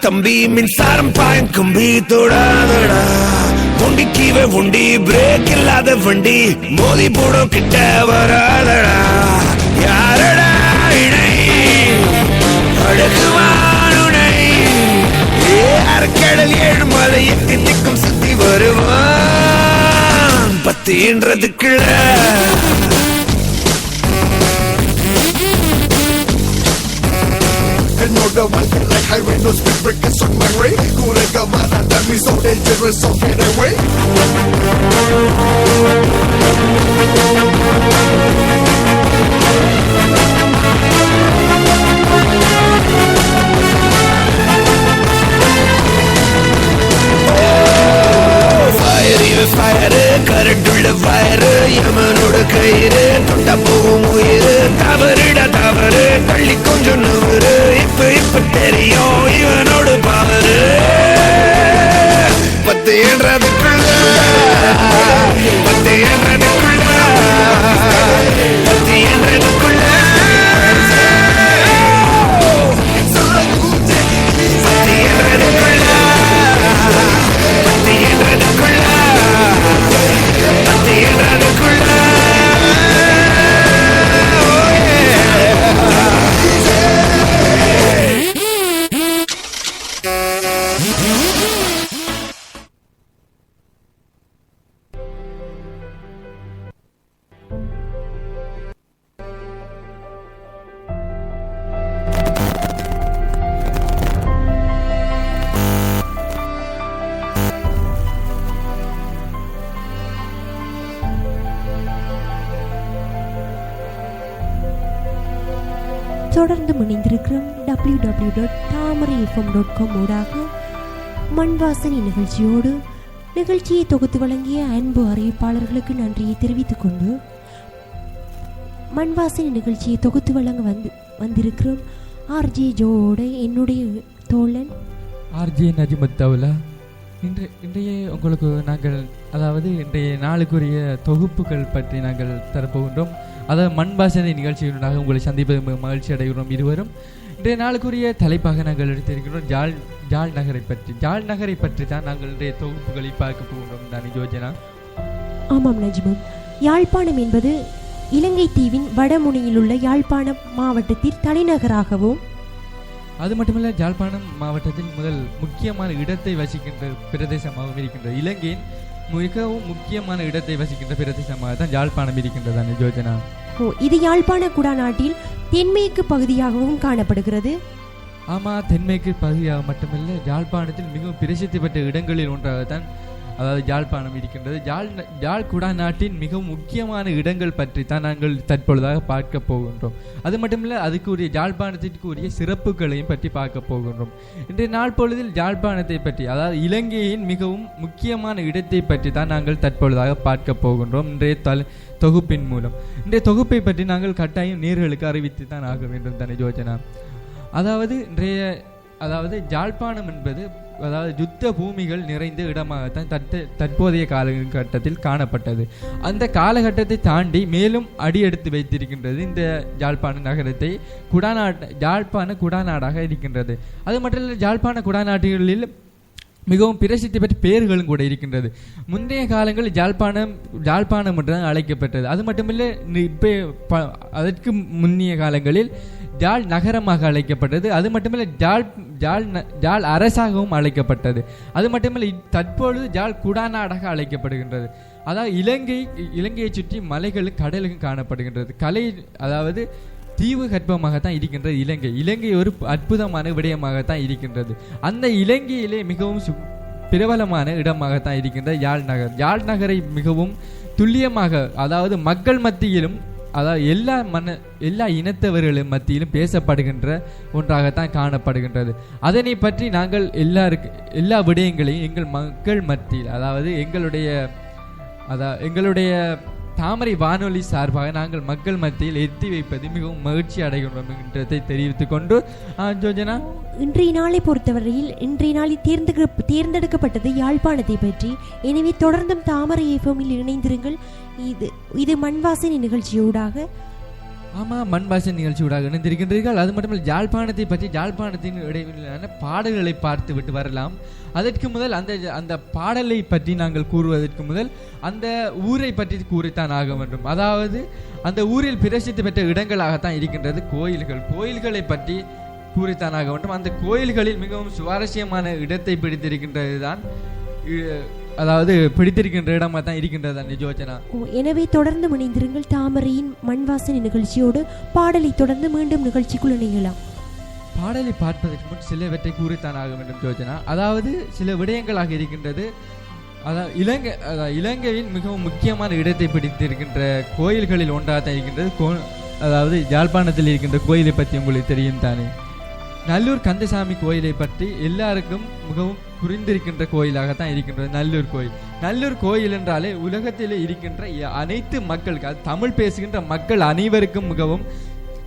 தம்பி மின்சாரம் பாயம் கம்பி தொடாதடா. உண்டி கீழே உண்டி பிரேக் இல்லாத வண்டி மோதி போடும் கிட்ட வராதடா. யாரடா இணை? அழகுவானுனை அரக்கடல் ஏழு மலை எட்டி திக்கும் சுத்தி வருவான். பத்தின்றதுக்குள்ள intéressant, virez, away. தொடர்ந்து இணைந்திருக்கிறோம் W W dot Thamarai FM dot com ஊடாக. மண்வாசனை நிகழ்ச்சியோடு நிகழ்ச்சியை தொகுத்து வழங்கிய அன்பு அறிவிப்பாளர்களுக்கு நன்றியை தெரிவித்துக் கொண்டு மண்வாசனை நிகழ்ச்சியை தொகுத்து வழங்க வந்து வந்திருக்கிறோம். ஆர்ஜே ஜோவோட என்னுடைய தோழன். ஆர்ஜே நஜிமத் தவுலா. இன்று இன்றைய உங்களுக்கு நாங்கள் அதாவது இன்றைய நாளுக்குரிய தொகுப்புகள் பற்றி நாங்கள் தரப்போகின்றோம். அதாவது மண்பாசனை நிகழ்ச்சியினூடாக உங்களை சந்திப்பது மிக மகிழ்ச்சி அடைகிறோம் இருவரும். இன்றைய நாளுக்குரிய தலைப்பாக நாங்கள் எடுத்திருக்கிறோம். ஜாழ் ஜாழ் நகரை பற்றி. ஜாழ் நகரை பற்றி தான் நாங்கள் இன்றைய தொகுப்புகளை பார்க்க போகின்றோம் தானே யோஜனா ஆமாம் நஜ்மம் யாழ்ப்பாணம் என்பது இலங்கை தீவின் வடமுனையில் உள்ள யாழ்ப்பாணம் மாவட்டத்தில் தலைநகராகவும் அது மட்டுமல்ல ஜாழ்ப்பாணம் மாவட்டத்தில் முதல் முக்கியமான இடத்தை வசிக்கின்ற பிரதேசமாகவும் இருக்கின்றது. இலங்கையின் மிகவும் முக்கியமான இடத்தை வசிக்கின்ற பிரதேசமாக தான் ஜாழ்ப்பாணம் இருக்கின்றதானே யோஜனா ஓ இது யாழ்ப்பாண குடாநாட்டில் தென்மேற்கு பகுதியாகவும் காணப்படுகிறது. ஆமா தென்மேற்கு பகுதியாக மட்டுமல்ல யாழ்ப்பாணத்தில் மிகவும் பிரசித்தி பெற்ற இடங்களில் ஒன்றாகத்தான் அதாவது ஜாழ்ப்பாணம் இருக்கின்றது. ஜால் ஜாழ் குடா குடாநாட்டின் மிகவும் முக்கியமான இடங்கள் பற்றி தான் நாங்கள் தற்பொழுதாக பார்க்க போகின்றோம். அது மட்டுமல்ல அதுக்குரிய ஜாழ்ப்பாணத்திற்குரிய சிறப்புகளையும் பற்றி பார்க்க போகின்றோம். இன்றைய நாள் பொழுதில் ஜாழ்ப்பாணத்தை பற்றி அதாவது இலங்கையின் மிகவும் முக்கியமான இடத்தை பற்றி தான் நாங்கள் தற்பொழுதாக பார்க்க போகின்றோம். இன்றைய தலை தொகுப்பின் மூலம். இன்றைய தொகுப்பை பற்றி நாங்கள் கட்டாயம் நேர்களுக்கு அறிவித்து தான் ஆக வேண்டும் தானே யோஜனா. அதாவது இன்றைய அதாவது ஜாழ்ப்பாணம் என்பது அதாவது யுத்த பூமிகள் நிறைந்த இடமாகத்தான் தற்ப தற்போதைய காலகட்டத்தில் காணப்பட்டது. அந்த காலகட்டத்தை தாண்டி மேலும் அடி எடுத்து வைத்திருக்கின்றது இந்த ஜாழ்ப்பாண நகரத்தை குடாநாட் ஜாழ்ப்பாண குடாநாடாக இருக்கின்றது. அது மட்டும் இல்லை ஜாழ்ப்பாண குடாநாடுகளில் மிகவும் பிரசித்தி பெற்ற பெயர்களும் கூட இருக்கின்றது. முந்தைய காலங்களில் ஜாழ்ப்பாணம் ஜாழ்ப்பாணம் என்று தான் அழைக்கப்பட்டது. அது மட்டுமில்லை இப்போ அதற்கு முந்தைய காலங்களில் ஜால் நகரமாக அழைக்கப்பட்டது. அது மட்டுமில்லை ஜால் ஜாழ் ந- அரசாகவும் அழைக்கப்பட்டது. அது மட்டுமில்லை தற்பொழுது ஜால் குடாநாடாக அழைக்கப்படுகின்றது. அதாவது இலங்கை இலங்கையை சுற்றி மலைகளும் கடலுக்கும் காணப்படுகின்றது. கலை அதாவது தீவு கற்பமாகத்தான் இருக்கின்றது இலங்கை. இலங்கை ஒரு அற்புதமான விடயமாகத்தான் இருக்கின்றது. அந்த இலங்கையிலே மிகவும் சு- பிரபலமான இடமாகத்தான் இருக்கின்ற யாழ் நகர். யாழ் நகரை மிகவும் துல்லியமாக அதாவது மக்கள் மத்தியிலும் அதாவது எல்லா மன எல்லா இனத்தவர்களும் மத்தியிலும் பேசப்படுகின்ற ஒன்றாகத்தான் காணப்படுகின்றது. அதனை பற்றி நாங்கள் எல்லாருக்கு எல்லா விடயங்களையும் எங்கள் மக்கள் மத்தியில் அதாவது எங்களுடைய அதா எங்களுடைய தாமரை வானொலி சார்பாக நாங்கள் மக்கள் மத்தியில் எத்தி வைப்பது மிகவும் மகிழ்ச்சி அடைகின்றோம் என்றதை தெரிவித்துக் கொண்டு ஜோஜனா? இன்றைய நாளை பொறுத்தவரையில் இன்றைய நாளில் தேர்ந்து தேர்ந்தெடுக்கப்பட்டது யாழ்ப்பாணத்தை பற்றி. எனவே தொடர்ந்தும் தாமரை எஃப்எம்மில் இணைந்திருங்கள். இது இது மண்வாசனை நிகழ்ச்சியூடாக. ஆமாம் மண்பாசை நிகழ்ச்சியூடாக இணைந்திருக்கின்றீர்கள். அது மட்டுமல்ல ஜாழ்ப்பாணத்தை பற்றி ஜாழ்ப்பாணத்தின் இடைவெளியிலான பாடல்களை பார்த்து விட்டு வரலாம். அதற்கு முதல் அந்த அந்த பாடலை பற்றி நாங்கள் கூறுவதற்கு முதல் அந்த ஊரை பற்றி கூறித்தான் ஆக வேண்டும். அதாவது அந்த ஊரில் பிரசித்தி பெற்ற இடங்களாகத்தான் இருக்கின்றது கோயில்கள். கோயில்களை பற்றி கூறித்தான் ஆக வேண்டும். அந்த கோயில்களில் மிகவும் சுவாரஸ்யமான இடத்தை பிடித்திருக்கின்றது தான் அதாவது பிடித்திருக்கின்ற இடமா தான் இருக்கின்றது ஓ, எனவே தொடர்ந்து இணைந்திருங்கள் தாமரையின் மண்வாசனை நிகழ்ச்சியோடு பாடலை தொடர்ந்து மீண்டும் நிகழ்ச்சிக்குள் இணையலாம். பாடலை பார்ப்பதற்கு முன் சிலவற்றை கூறித்தான் ஆக வேண்டும் யோஜனா அதாவது சில விடயங்களாக இருக்கின்றது. அதாவது இலங்கை அதாவது இலங்கையின் மிகவும் முக்கியமான இடத்தை பிடித்திருக்கின்ற கோயில்களில் ஒன்றாக தான் இருக்கின்றது. கோ அதாவது யாழ்ப்பாணத்தில் இருக்கின்ற கோயிலை பற்றி உங்களுக்கு தெரியும் தானே. நல்லூர் கந்தசாமி கோயிலை பற்றி எல்லாருக்கும் மிகவும் புரிந்திருக்கின்ற கோயிலாக தான் இருக்கின்றது நல்லூர் கோயில். நல்லூர் கோயில் என்றாலே உலகத்தில் இருக்கின்ற அனைத்து மக்களுக்கு அது தமிழ் பேசுகின்ற மக்கள் அனைவருக்கும் மிகவும்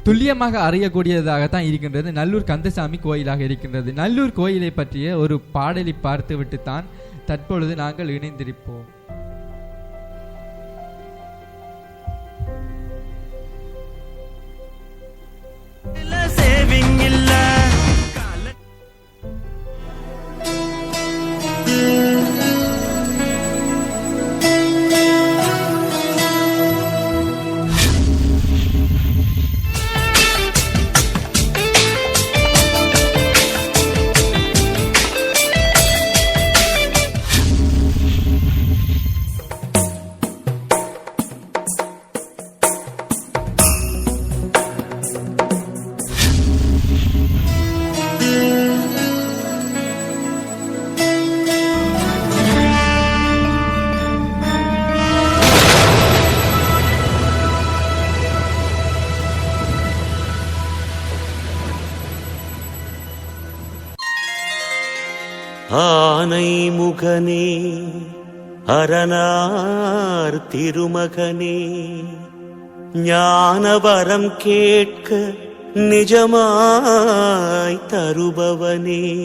துல்லியமாக அறியக்கூடியதாக தான் இருக்கின்றது நல்லூர் கந்தசாமி கோயிலாக இருக்கின்றது. நல்லூர் கோயிலை பற்றிய ஒரு பாடலை பார்த்துவிட்டு தான் தற்பொழுது நாங்கள் இணைந்திருப்போம். ஆனை முகனே அரணார் திருமகனே ஞானவரம் கேட்க நிஜமாய் தருபவனே.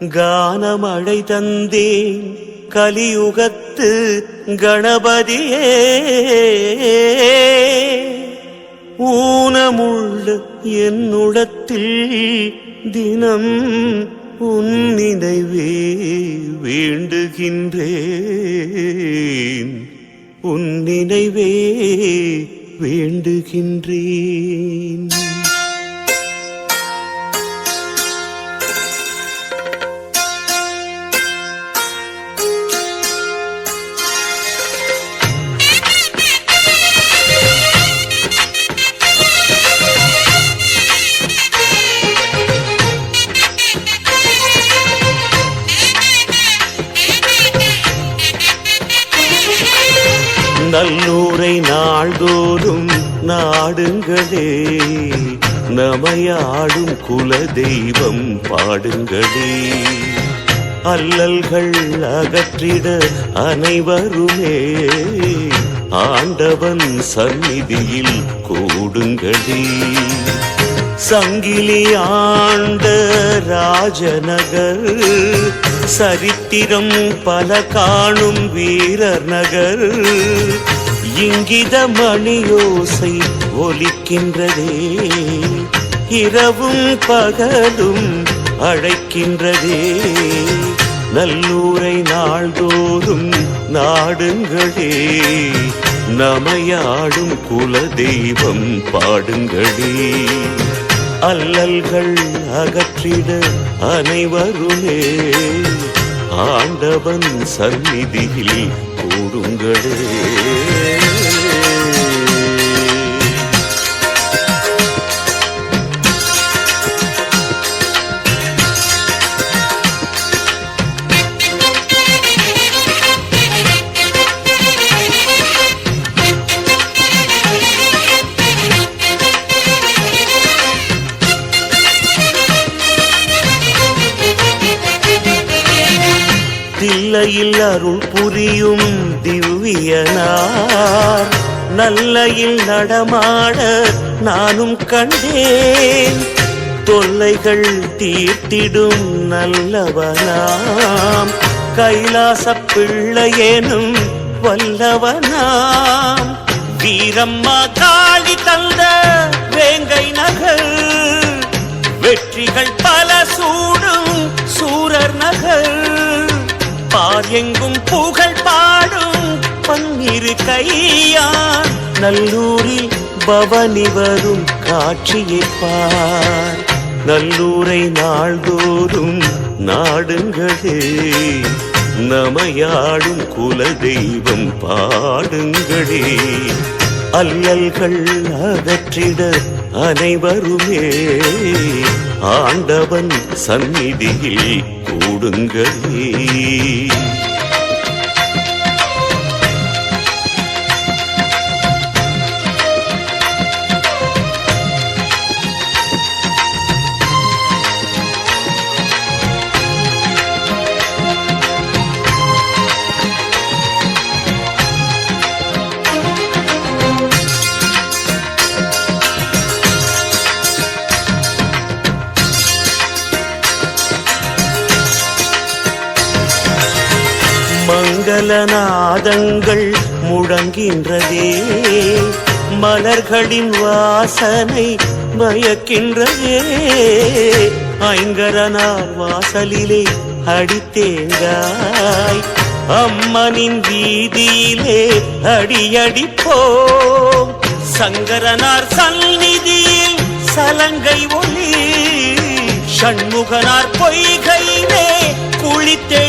கானமழை தந்தேன் கலியுகத்து கணபதியே. ஊனமுள்ள என்னுடத்தில் தினம் உன் நினைவே வேண்டுகின்றேன். உன் நினைவே வேண்டுகின்றேன். நாடுங்களே நமையாடும் குல தெய்வம் பாடுங்களே. அல்லல்கள் அகற்றிட அனைவருமே. ஆண்டவன் சந்நிதியில் கூடுங்களே. சங்கிலி ஆண்ட ராஜநகர் சரித்திரம் பல காணும் வீரர் நகர். இங்கித மணியோசை ஒலிக்கின்றதே. இரவும் பகலும் அழைக்கின்றதே. நல்லூரை நாள்தோறும் நாடுங்களே. நமையாடும் குல தெய்வம் பாடுங்களே. அல்லல்கள் அகற்றிட அனைவருமே. ஆண்டவன் சந்நிதியில் கூடுங்களே. புரியும் திவ்யனார் நல்லையில் நடமாட நானும் கண்டேன். தொல்லைகள் தீர்த்திடும் நல்லவனாம். கைலாச பிள்ளையேனும் வல்லவனாம். வீரம்மா காளி தந்த வேங்கை நகர். வெற்றிகள் பல சூடும் சூரர் நகர். பார் எங்கும் புகழ் இரு கையான் நல்லூரில் பவனி வரும் காட்சியைப்பார் நல்லூரை நாள்தோறும் நாடுங்களே நமையாடும் குலதெய்வம் பாடுங்களே. அல்லல்கள் அகற்றிட அனைவருமே ஆண்டவன் சந்நிதியில் கூடுங்களே. மங்களநாதங்கள் முழங்கின்றதே. மலர்களின் வாசனை மயக்கின்றதே. ஐங்கரனார் வாசலிலே அடித்தேங்காய். அம்மனின் வீதியிலே அடியடிப்போம். சங்கரனார் சந்நிதியில் சலங்கை ஒளி. சண்முகனார் பொய்கையிலே குளித்தே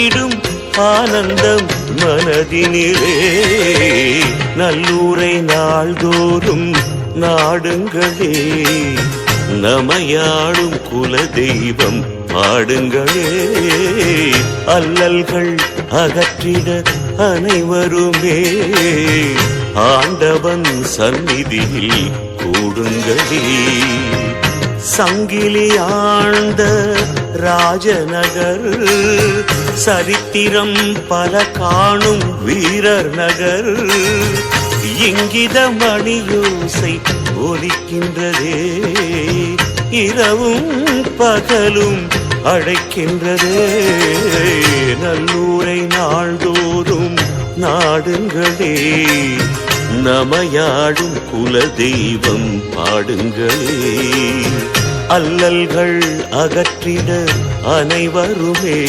பொங்கிடும் ஆனந்தம் மனதினிலே. நல்லூரை நாள்தோறும் நாடுங்களே. நமையாடும் குல தெய்வம் பாடுங்களே. அல்லல்கள் அகற்றிட அனைவருமே. ஆண்டவன் சந்நிதியில் கூடுங்களே. சங்கிலி ஆழ்ந்த ராஜநகர். சரித்திரம் பல காணும் வீரர் நகர். இங்கித மணியோசை ஒலிக்கின்றதே. இரவும் பகலும் அழைக்கின்றதே. நல்லூரை நாள்தோறும் நாடுங்களே. நமையாடும் குல தெய்வம் பாடுங்களே. அல்லல்கள் அகற்றிட அனைவருமே.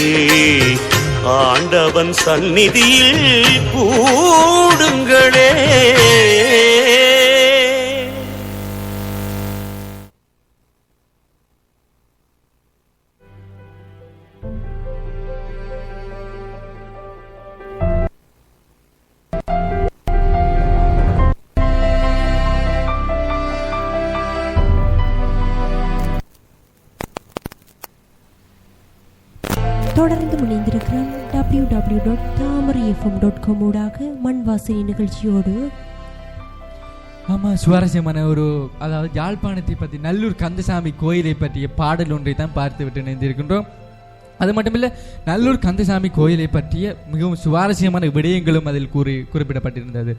ஆண்டவன் சந்நிதியில் கூடுங்களே. தொடர்ந்து இணைந்திருக்கிறோம் W W dot Thamarai FM dot com ஊடாக மண்வாசனை நிகழ்ச்சியோடு. ஆமாம் சுவாரஸ்யமான ஒரு அதாவது யாழ்ப்பாணத்தை பற்றி நல்லூர் கந்தசாமி கோயிலை பற்றிய பாடல் ஒன்றை தான் பார்த்து விட்டு இணைந்திருக்கின்றோம். அது மட்டுமில்லை நல்லூர் கந்தசாமி கோயிலை பற்றிய மிகவும் சுவாரஸ்யமான விடயங்களும் அதில் கூறி குறிப்பிடப்பட்டிருந்தது.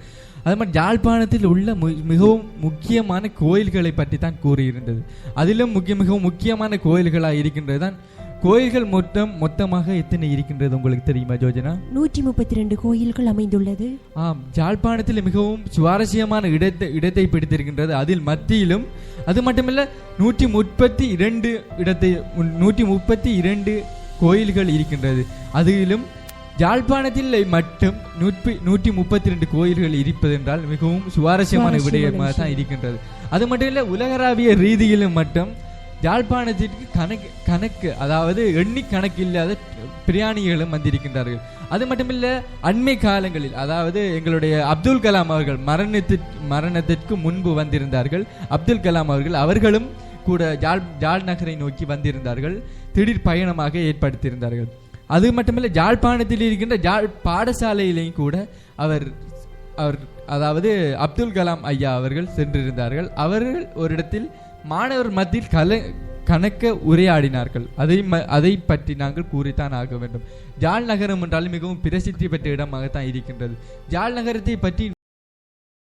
அது மாதிரி யாழ்ப்பாணத்தில் உள்ள மிகவும் முக்கியமான கோயில்களை பற்றி தான் கூறியிருந்தது. அதிலும் முக்கிய மிகவும் முக்கியமான கோயில்களாக இருக்கின்றது தான் கோயில்கள் மொத்தம் மொத்தமாக எத்தனை இருக்கின்றது உங்களுக்கு தெரியுமா ஜோஜனா? நூற்றி முப்பத்தி ரெண்டு கோயில்கள் அமைந்துள்ளது. ஆம் ஜாழ்ப்பாணத்தில் மிகவும் சுவாரஸ்யமான இடத்தை இடத்தை பிடித்திருக்கின்றது. அதில் மத்தியிலும் அது மட்டுமல்ல நூற்றி முப்பத்தி இரண்டு இடத்தை நூற்றி முப்பத்தி இரண்டு கோயில்கள் இருக்கின்றது. அதிலும் ஜாழ்ப்பாணத்தில் மட்டும் நூற்றி நூற்றி முப்பத்தி ரெண்டு கோயில்கள் இருப்பதென்றால் மிகவும் சுவாரஸ்யமான விடயமாக தான். இருக்கின்றது. அது மட்டும் இல்லை உலகளாவிய ரீதியிலும் மட்டும் யாழ்ப்பாணத்திற்கு கணக்கு கணக்கு அதாவது எண்ணி கணக்கு இல்லாத பிரயாணிகளும் வந்திருக்கின்றார்கள். அது மட்டுமில்ல அண்மை காலங்களில் அதாவது எங்களுடைய அப்துல் கலாம் அவர்கள் மரணத்திற்கு மரணத்திற்கு முன்பு வந்திருந்தார்கள். அப்துல் கலாம் அவர்கள் அவர்களும் கூட ஜாழ் ஜாழ் நகரை நோக்கி வந்திருந்தார்கள். திடீர் பயணமாக ஏற்படுத்தியிருந்தார்கள். அது மட்டுமல்ல ஜாழ்ப்பாணத்தில் இருக்கின்ற ஜாழ் பாடசாலையிலையும் கூட அவர் அவர் அதாவது அப்துல் கலாம் ஐயா அவர்கள் சென்றிருந்தார்கள். அவர்கள் ஒரு இடத்தில் மாணவர் மத்தியில் கல கணக்க உரையாடினார்கள். அதை ம- அதை பற்றி நாங்கள் கூறித்தான் ஆக வேண்டும். ஜாழ் நகரம் என்றால் மிகவும் பிரசித்தி பெற்ற இடமாகத்தான் இருக்கின்றது. ஜாழ் நகரத்தை பற்றி